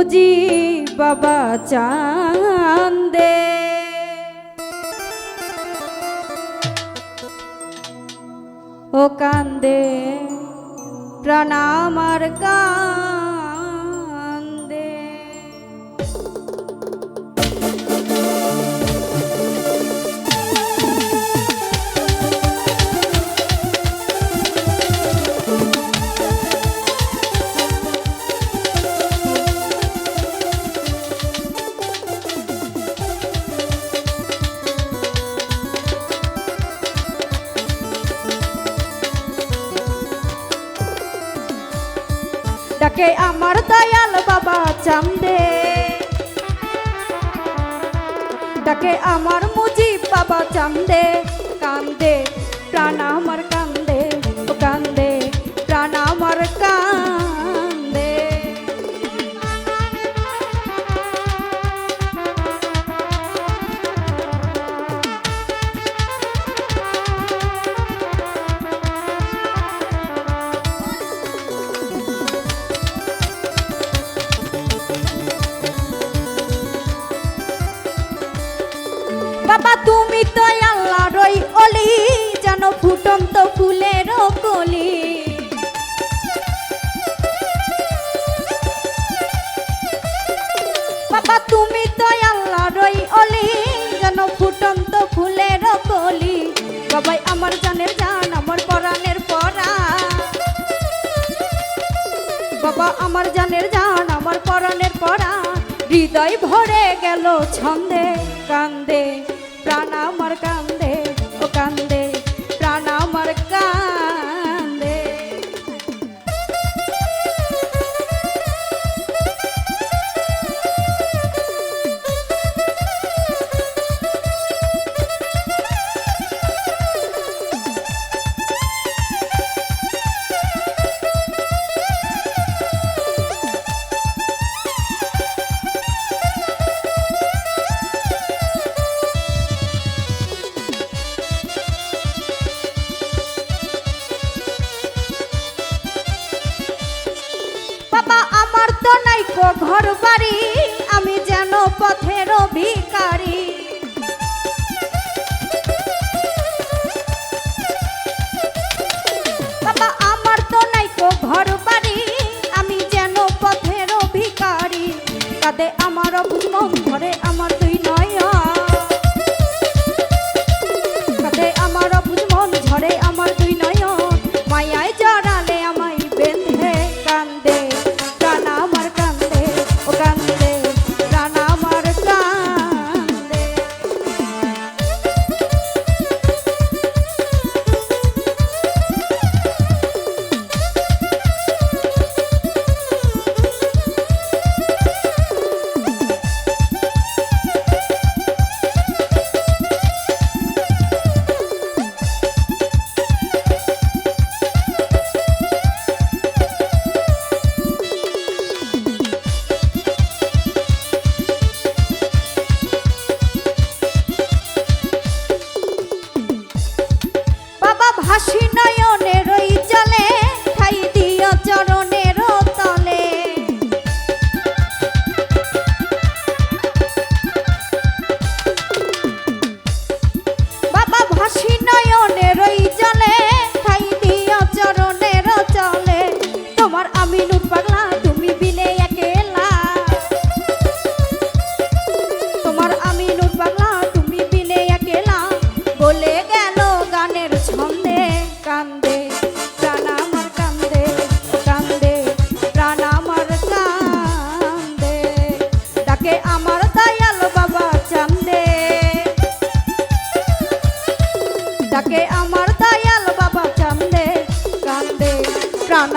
মুজি বাবা চান্দে ও কান্দে প্রণামার কান ডাকে আমার দয়াল বাবা চামদে ডাকে আমার মুজিব বাবা চামদে কামদে প্রাণ আমার কান্দে। বাবা, তুমি তো আল্লাহরই অলি। জানো ফুটন্ত ফুলের কলি। বাবা, তুমি তো আল্লাহরই অলি। জানো ফুটন্ত ফুলের কলি। বাবাই আমার জানের জান, আমার পরাণের পরা। বাবা, আমার জানের জান, আমার পরাণের পরা। হৃদয় ভরে গেল ছন্দে কান্দে। প্রাণ আমার কান্দে ও কান্দে। নাই ঘর বাড়ি আমি যেন পথের ভিকারী বাবা, আমার তো নাই বাড়ি আমি যেন পথের ভিকারী কাদে আমার বাবা ভাসি ডাকে আমার দয়াল বাবা কান্দে কান্দে প্রাণ